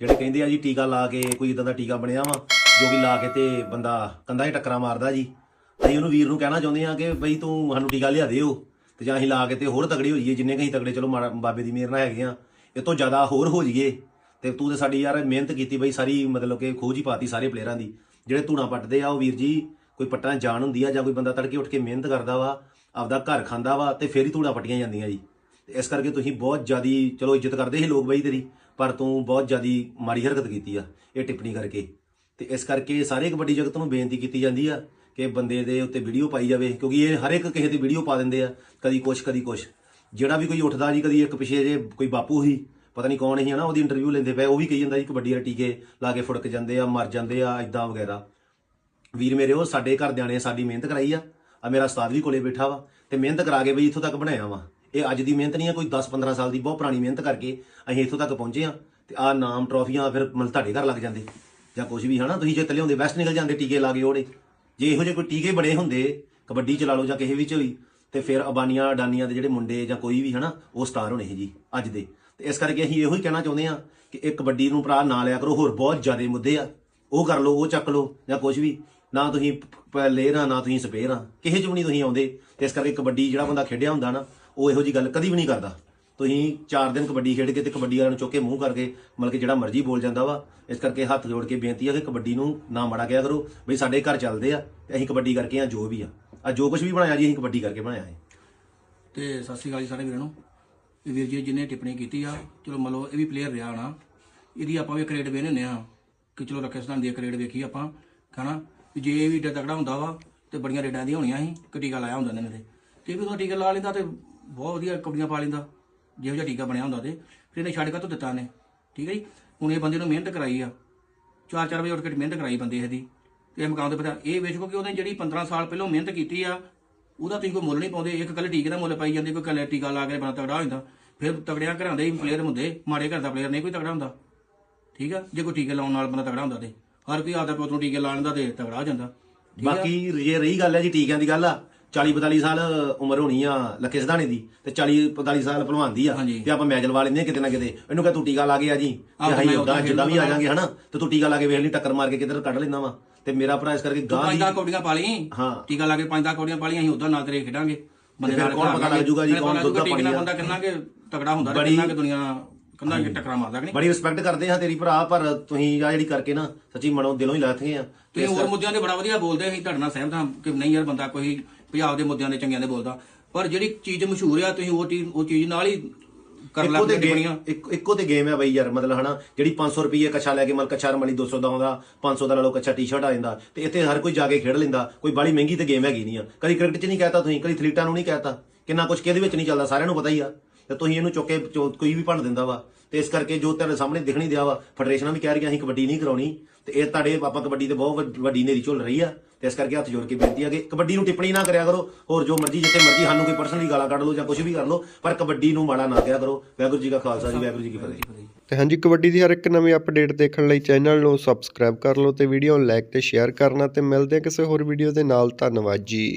ਜਿਹੜੇ ਕਹਿੰਦੇ ਆ ਜੀ ਟੀਕਾ ਲਾ ਕੇ ਕੋਈ ਇਦਾਂ ਦਾ ਟੀਕਾ ਬਣਿਆ ਵਾ, ਜੋ ਵੀ ਲਾ ਕੇ ਤੇ ਬੰਦਾ ਕੰਧਾਂ 'ਚ ਟੱਕਰਾਂ ਮਾਰਦਾ ਜੀ। ਅਸੀਂ ਉਹਨੂੰ ਵੀਰ ਨੂੰ ਕਹਿਣਾ ਚਾਹੁੰਦੇ ਆ ਕਿ ਬਈ ਤੂੰ ਸਾਨੂੰ ਟੀਕਾ ਲਿਆ ਦਿਓ ਤੇ ਜਾਂ ਅਸੀਂ ਲਾ ਕੇ ਤੇ ਹੋਰ ਤਗੜੇ ਹੋ ਜਾਈਏ, ਜਿੰਨੇ ਕਹੀਂ ਤਗੜੇ, ਚਲੋ ਮਾੜਾ- ਬਾਬੇ ਦੀ ਮਿਹਰ ਨਾਲ ਹੈਗੇ ਆ ਇਹ ਤੋਂ ਜ਼ਿਆਦਾ ਹੋਰ ਹੋ ਜਾਈਏ। ਤੇ ਤੂੰ ਤੇ ਸਾਡੀ ਯਾਰ ਮਿਹਨਤ ਕੀਤੀ ਬਈ ਸਾਰੀ, ਮਤਲਬ ਕਿ ਖੋਜ ਹੀ ਪਾਤੀ ਸਾਰੇ ਪਲੇਅਰਾਂ ਦੀ। ਜਿਹੜੇ ਧੂਣਾ ਪੱਟਦੇ ਆ, ਉਹ ਵੀਰ ਜੀ, ਕੋਈ ਪੱਟਾਂ 'ਚ ਜਾਨ ਹੁੰਦੀ ਆ ਜਾਂ ਕੋਈ ਬੰਦਾ ਤੜਕੇ ਉੱਠ ਕੇ ਮਿਹਨਤ ਕਰਦਾ ਵਾ, ਆਪਦਾ ਘਰ ਖਾਂਦਾ ਵਾ ਤੇ ਫੇਰ ਹੀ ਧੂਣਾ ਪੱਟੀਆਂ ਜਾਂਦੀਆਂ ਜੀ। ਇਸ ਕਰਕੇ ਤੁਸੀਂ ਬਹੁਤ ਜ਼ਿਆਦੀ, ਚਲੋ ਇੱਜ਼ਤ ਕਰਦੇ ਸੀ ਲੋਕ ਬਈ ਤੇਰੀ, ਪਰ ਤੂੰ ਬਹੁਤ ਜ਼ਿਆਦੀ ਮਾੜੀ ਹਰਕਤ ਕੀਤੀ ਆ, ਇਹ ਟਿੱਪਣੀ ਕਰਕੇ। ਤੇ ਇਸ ਕਰਕੇ ਸਾਰੇ ਕਬੱਡੀ ਜਗਤ ਨੂੰ ਬੇਨਤੀ ਕੀਤੀ ਜਾਂਦੀ ਆ ਕਿ ਬੰਦੇ ਦੇ ਉੱਤੇ ਵੀਡੀਓ ਪਾਈ ਜਾਵੇ, ਕਿਉਂਕਿ ਇਹ ਹਰ ਇੱਕ ਕਿਸੇ ਦੀ ਵੀਡੀਓ ਪਾ ਦਿੰਦੇ ਆ, ਕਦੀ ਕੁਛ ਕਦੀ ਕੁਛ। ਜਿਹੜਾ ਵੀ ਕੋਈ ਉੱਠਦਾ ਜੀ, ਕਦੀ ਇੱਕ ਪਿਛੇ ਜੇ ਕੋਈ ਬਾਪੂ ਹੀ ਪਤਾ ਨਹੀਂ ਕੌਣ ਸੀ ਹਨਾ, ਉਹਦੀ ਇੰਟਰਵਿਊ ਲੈਂਦੇ ਪਏ, ਉਹ ਵੀ ਕਹੀ ਜਾਂਦਾ ਜੀ, ਕਬੱਡੀ ਵਾਲੇ ਟੀਕੇ ਲਾ ਕੇ ਫੁੜਕ ਜਾਂਦੇ ਆ, ਮਰ ਜਾਂਦੇ ਆ ਇਦਾਂ ਵਗੈਰਾ। ਵੀਰ ਮੇਰੇ, ਉਹ ਸਾਡੇ ਘਰਦਿਆਂ ਨੇ ਸਾਡੀ ਮਿਹਨਤ ਕਰਾਈ ਆ ਆ ਮੇਰਾ ਉਸਤਾਦ ਵੀ ਕੋਲੇ ਬੈਠਾ ਵਾ, ਤੇ ਮਿਹਨਤ ਕਰਾ ਕੇ ਬਈ ਇੱਥੋਂ ਤੱਕ ਬਣਾਇਆ ਵਾ। ਇਹ ਅੱਜ ਦੀ ਮਿਹਨਤ ਨਹੀਂ ਹੈ, ਕੋਈ 10-15 ਸਾਲ ਦੀ ਬਹੁਤ ਪੁਰਾਣੀ ਮਿਹਨਤ ਕਰਕੇ ਅਸੀਂ ਇੱਥੋਂ ਤੱਕ ਪਹੁੰਚੇ ਆ ਤੇ ਆ ਨਾਮ ਟਰੋਫੀਆਂ ਫਿਰ ਮਤਲਬ ਤੁਹਾਡੇ ਘਰ ਲੱਗ ਜਾਂਦੇ ਜਾਂ ਕੁਝ ਵੀ, ਹਨਾ? ਤੁਸੀਂ ਜਿੱਤ ਲਿਆਉਂਦੇ ਵੈਸਟ ਨਿਕਲ ਜਾਂਦੇ ਟੀਕੇ ਲਾ ਕੇ ਉਹਦੇ। ਜੇ ਇਹੋ ਜਿਹੇ ਕੋਈ ਟੀਕੇ ਬਣੇ ਹੁੰਦੇ, ਕਬੱਡੀ ਚ ਲਾ ਲਓ ਜਾਂ ਕਿਸੇ ਵਿੱਚ ਵੀ, ਤੇ ਫਿਰ ਅਬਾਨੀਆਂ, ਅਡਾਨੀਆਂ ਦੇ ਜਿਹੜੇ ਮੁੰਡੇ ਜਾਂ ਕੋਈ ਵੀ, ਹਨਾ, ਉਹ ਸਟਾਰ ਹੋਣੇ ਸੀ ਜੀ, ਅੱਜ ਦੇ। ਤੇ ਇਸ ਕਰਕੇ ਅਸੀਂ ਇਹੋ ਹੀ ਕਹਿਣਾ ਚਾਹੁੰਦੇ ਆ ਕਿ ਇਹ ਕਬੱਡੀ ਨੂੰ ਭਰਾ ਨਾ ਲਿਆ ਕਰੋ, ਹੋਰ ਬਹੁਤ ਜ਼ਿਆਦਾ ਮੁੱਦੇ ਆ। ਉਹ ਕਰ ਲਓ, ਉਹ ਚੱਕ ਲਓ ਜਾਂ ਕੁਝ ਵੀ। ਨਾ ਤੁਸੀਂ ਪਲੇਅਰ ਨਾ ਤੁਸੀਂ ਸਪੇਅਰ ਕਿਸੇ ਚ ਵੀ ਨਹੀਂ ਤੁਸੀਂ ਆਉਂਦੇ। ਤੇ ਇਸ ਕਰਕੇ ਕਬੱਡੀ ਜਿਹੜਾ ਬੰਦਾ ਖੇਡਿਆ ਹੁੰਦਾ ਨਾ ਉਹ ਇਹੋ ਜੀ ਗੱਲ ਕਦੀ ਵੀ ਨਹੀਂ ਕਰਦਾ। ਤੁਸੀਂ 4 ਦਿਨ ਕਬੱਡੀ ਖੇਡ ਕੇ ਤੇ ਕਬੱਡੀ ਵਾਲਿਆਂ ਨੂੰ ਚੁੱਕ ਕੇ ਮੂੰਹ ਕਰਕੇ ਮਤਲਬ ਕਿ ਜਿਹੜਾ ਮਰਜ਼ੀ ਬੋਲ ਜਾਂਦਾ ਵਾ, ਇਸ ਕਰਕੇ ਹੱਥ ਜੋੜ ਕੇ ਬੇਨਤੀ ਆ ਕਿ ਕਬੱਡੀ ਨੂੰ ਨਾ ਮਾੜਾ ਕਿਹਾ ਕਰੋ। ਬਈ ਸਾਡੇ ਘਰ ਚੱਲਦੇ ਆ ਤੇ ਅਸੀਂ ਕਬੱਡੀ ਕਰਕੇ ਆ ਜੋ ਵੀ ਆ। ਆ ਜੋ ਕੁਝ ਵੀ ਬਣਾਇਆ ਜੀ, ਅਸੀਂ ਕਬੱਡੀ ਕਰਕੇ ਬਣਾਇਆ ਹੈ ਤੇ ਸਤਿ ਸ਼੍ਰੀ ਅਕਾਲ ਜੀ ਸਾਰੇ ਵੀਰਾਂ ਨੂੰ ਇਹ ਵੀਰ ਜੀ ਜਿਹਨੇ ਟਿੱਪਣੀ ਕੀਤੀ ਆ, ਚਲੋ ਮੰਨ ਲਓ ਇਹ ਵੀ ਪਲੇਅਰ ਰਿਹਾ ਹੋਣਾ ਇਹਦੀ ਆਪਾਂ ਵੀ ਕ੍ਰੇਡ ਵੇਖਦੇ ਹੁੰਦੇ ਆ ਕਿ ਚਲੋ ਰੱਖੇ ਸਥਾਨ ਦੀ ਕ੍ਰੇਡ ਵੇਖੀ ਆਪਾਂ, ਹਨਾ? ਵੀ ਜੇ ਇਹ ਵੀ ਏਡਾ ਤਗੜਾ ਹੁੰਦਾ ਵਾ ਤੇ ਬੜੀਆਂ ਰੇਡਾਂ ਦੀਆਂ ਹੋਣੀਆਂ ਸੀ ਕਿ ਟੀਕਾ ਲਾਇਆ ਹੁੰਦਾ ਨੇ ਤੇ ਤੇ ਵੀ ਉਹ ਟੀਕਾ ਲਾ ਲੈਂਦਾ ਤੇ ਬਹੁਤ ਵਧੀਆ ਕਬੜੀਆਂ ਪਾ ਲੈਂਦਾ। ਜਿਹੋ ਜਿਹਾ ਟੀਕਾ ਬਣਿਆ ਹੁੰਦਾ ਤੇ। ਫਿਰ ਇਹਨੇ ਛੱਡ ਕੇ ਤੋਂ ਦਿੱਤਾ ਨੇ ਠੀਕ ਹੈ ਜੀ? ਹੁਣ ਇਹ ਬੰਦੇ ਨੂੰ ਮਿਹਨਤ ਕਰਾਈ ਆ। ਚਾਰ ਚਾਰ ਵਜੇ ਉੱਠ ਕੇ ਮਿਹਨਤ ਕਰਾਈ ਬੰਦੇ ਇਹਦੀ। ਤੇ ਇਹ ਮਕਾਨ ਦੇ ਪਤਾ ਇਹ ਵੇਖੋ ਕਿ ਉਹਨੇ ਜਿਹੜੀ 15 ਸਾਲ ਪਹਿਲਾਂ ਮਿਹਨਤ ਕੀਤੀ ਆ, ਉਹਦਾ ਤੁਸੀਂ ਕੋਈ ਮੁੱਲ ਨਹੀਂ ਪਾਉਂਦੇ। ਇੱਕ ਕੱਲ ਟੀਕੇ ਦਾ ਮੁੱਲ ਪਾਈ ਜਾਂਦੇ, ਕੋਈ ਕੱਲ ਟੀਕਾ ਲਾ ਕੇ ਬਣਾ ਤਗੜਾ ਹੋ ਜਾਂਦਾ। ਫਿਰ ਤਗੜਿਆਂ ਘਰਾਂ ਦੇ ਹੀ ਪਲੇਅਰ ਹੁੰਦੇ, ਮਾੜੇ ਘਰ ਦਾ ਪਲੇਅਰ ਨਹੀਂ ਕੋਈ ਤਗੜਾ ਹੁੰਦਾ। ਠੀਕ ਆ? ਜੇ ਕੋਈ ਟੀਕੇ ਲਾਉਣ ਨਾਲ ਬੰਦਾ ਤਗੜਾ ਹੁੰਦਾ ਤੇ। ਹਰ ਕੋਈ ਆਪਦਾ ਪੁੱਤ ਨੂੰ ਟੀਕੇ ਲਾਉਣ ਦਾ ਤੇ ਤਗੜਾ ਹੋ ਜਾਂਦਾ। ਠੀਕ ਆ? ਬਾਕੀ ਜੇ ਰਹੀ ਗੱਲ ਹੈ ਜੀ ਟੀਕਿਆਂ ਦੀ ਗੱਲ ਆ 40 45 ਸਾਲ ਉਮਰ ਹੋਣੀ ਆ ਲੱਕੇ ਸਧਾਣੇ ਦੀ ਤੇ 40 45 ਸਾਲ ਭਲਵਾਨ ਦੀ ਆ। ਤੇ ਆਪਾਂ ਮੈਚ ਲਵਾ ਲੈਂਦੇ ਆ ਕਿਤੇ ਨਾ ਕਿਤੇ। ਇਹਨੂੰ ਕਹ ਤੂੰ ਟੀਕਾ ਲਾ ਕੇ ਆ ਜੀ। ਤੇ ਮੈਂ ਉਦਾਂ ਜਿੱਦਾਂ ਵੀ ਆ। ਜਾਾਂਗੇ ਹਨਾ? ਤੇ ਤੂੰ ਟੀਕਾ ਲਾ ਕੇ ਵੇਖ ਲਈ ਟੱਕਰ ਮਾਰ ਕੇ ਕਿਧਰ ਕੱਢ ਲੈਂਦਾ ਵਾ। ਤੇ ਮੇਰਾ ਭਰਾ ਇਸ ਕਰਕੇ ਗਾਂ ਪੰਜ ਦੀ ਕੌਡੀਆਂ ਪਾ ਲਈ। ਹਾਂ। ਟੀਕਾ ਲਾ ਕੇ ਪੰਜ ਕੌਡੀਆਂ ਪਾ ਲਈਆਂ ਅਸੀਂ ਉਦਾਂ ਨਾਲ ਤੇਰੇ ਖੇਡਾਂਗੇ। ਬੰਦੇ ਨਾਲ ਕੌਣ ਪਤਾ ਲੱਗ ਜਾਊਗਾ ਜੀ, ਕੌਣ ਦੁੱਧ ਦਾ ਪਾਣੀ ਆ। ਬੰਦਾ ਕਿੰਨਾ ਕਿ ਤਗੜਾ ਹੁੰਦਾ ਤੇ ਕਿੰਨਾ ਕਿ ਦੁਨੀਆ ਕੰਨਾਂ ਕਿ ਟੱਕਰਾਂ ਮਾਰਦਾ ਕਿ ਨਹੀਂ? ਬੜੀ ਰਿਸਪੈਕਟ ਕਰਦੇ ਹਾਂ ਤੇਰੀ ਭਰਾ ਪਰ ਤੁਸੀਂ ਆ ਜਿਹੜੀ ਕਰਕੇ ਨਾ ਸੱਚੀ ਮਨੋਂ ਦਿਲੋਂ ਹੀ ਲੱਥ ਗਏ ਆ। ਤੁਸੀਂ ਹੋਰ ਮੁੱਦਿਆਂ ਤੇ ਬੜਾ ਵਧੀਆ ਬੋਲਦੇ ਅਸੀਂ ਤੁਹਾਡੇ ਨਾਲ ਸਹਿਮਤ ਹਾਂ ਕਿ ਨਹੀਂ ਯਾਰ ਬੰਦਾ ਕੋਈ ਪੰਜਾਬ ਦੇ ਮੁੱਦਿਆਂ ਦੇ ਚੰਗਿਆਂ ਦੇ ਬੋਲਦਾ। ਪਰ ਜਿਹੜੀ ਚੀਜ਼ ਮਸ਼ਹੂਰ ਆ ਤੁਸੀਂ ਉਹ ਚੀਜ਼ ਉਹ ਚੀਜ਼ ਨਾਲ ਹੀ ਕਰ ਇੱਕੋ ਤੇ ਗੇਮ ਇੱਕ ਤੇ ਗੇਮ ਹੈ ਬਈ ਯਾਰ ਮਤਲਬ ਹਨਾ ਜਿਹੜੀ 500 ਰੁਪਏ ਕੱਛਾ ਲੈ ਕੇ ਮਲ ਕੱਛਾ ਰਮਲੀ 200 ਦਾ ਆਉਂਦਾ 500 ਦਾ ਲੈ ਕੱਛਾ ਟੀ-ਸ਼ਰਟ ਆ ਜਾਂਦਾ ਤੇ ਇੱਥੇ ਹਰ ਕੋਈ ਜਾ ਕੇ ਖੇਡ ਲੈਂਦਾ ਕੋਈ ਬੜੀ ਮਹਿੰਗੀ ਤੇ ਗੇਮ ਹੈਗੀ ਨਹੀਂ ਆ। ਕਦੀ ਕ੍ਰਿਕਟ 'ਚ ਨਹੀਂ ਕਹਿਤਾ ਤੁਸੀਂ ਕਦੀ ਥਲੀਟਾਂ ਨੂੰ ਨਹੀਂ ਕਹਿਤਾ ਕਿੰਨਾ ਕੁਝ ਕਿਹਦੇ ਵਿੱਚ ਨਹੀਂ ਚੱਲਦਾ ਸਾਰਿਆਂ ਨੂੰ ਪਤਾ ਹੀ ਆ। ਤੇ ਤੁਸੀਂ ਇਹਨੂੰ ਚੁੱਕ ਕੇ ਕੋਈ ਵੀ ਭੰਨ ਦਿੰਦਾ ਵਾ ਤੇ ਇਸ ਕਰਕੇ ਜੋ ਤੁਹਾਡੇ ਸਾਹਮਣੇ ਦਿਖਣੀ ਦਿਆ ਵਾ ਫੈਡਰੇਸ਼ਨਾਂ ਵੀ ਕਹਿ ਰਹੀਆਂ ਅਸੀਂ ਕਬੱਡੀ ਨਹੀਂ ਕਰਾਉਣੀ ਤੇ ਇਹ ਤੁਹਾਡੇ ਆਪਾਂ ਕਬੱਡੀ ਤੇ ਬਹੁਤ ਵੱਡੀ ਨੇਰੀ ਝੁੱਲ ਰਹੀ ਆ। ਤੇ ਇਸ ਕਰਕੇ ਹੱਥ ਜੋੜ ਕੇ ਬੇਨਤੀ ਆ ਕਿ ਕਬੱਡੀ ਨੂੰ ਟਿੱਪਣੀ ਨਾ ਕਰਿਆ ਕਰੋ। ਹੋਰ ਜੋ ਮਰਜ਼ੀ, ਜਿੱਥੇ ਮਰਜ਼ੀ ਸਾਨੂੰ ਕੋਈ ਪਰਸਨਲੀ ਗਾਲਾਂ ਕੱਢ ਲਓ ਜਾਂ ਕੁਝ ਵੀ ਕਰ ਲਓ, ਪਰ ਕਬੱਡੀ ਨੂੰ ਮਾੜਾ ਨਾ ਕਿਹਾ ਕਰੋ। ਵਾਹਿਗੁਰੂ ਜੀ ਕਾ ਖਾਲਸਾ ਜੀ, ਵਾਹਿਗੁਰੂ ਜੀ ਕੀ ਫਤਿਹ। ਤੇ ਹਾਂਜੀ, ਕਬੱਡੀ ਦੀ ਹਰ ਇੱਕ ਨਵੀਂ ਅਪਡੇਟ ਦੇਖਣ ਲਈ ਚੈਨਲ ਨੂੰ ਸਬਸਕ੍ਰਾਈਬ ਕਰ ਲਓ ਤੇ ਵੀਡੀਓ ਨੂੰ ਲਾਈਕ ਤੇ ਸ਼ੇਅਰ ਕਰਨਾ ਤੇ ਮਿਲਦੇ ਹਾਂ ਕਿਸੇ ਹੋਰ ਵੀਡੀਓ ਦੇ ਨਾਲ। ਧੰਨਵਾਦ ਜੀ।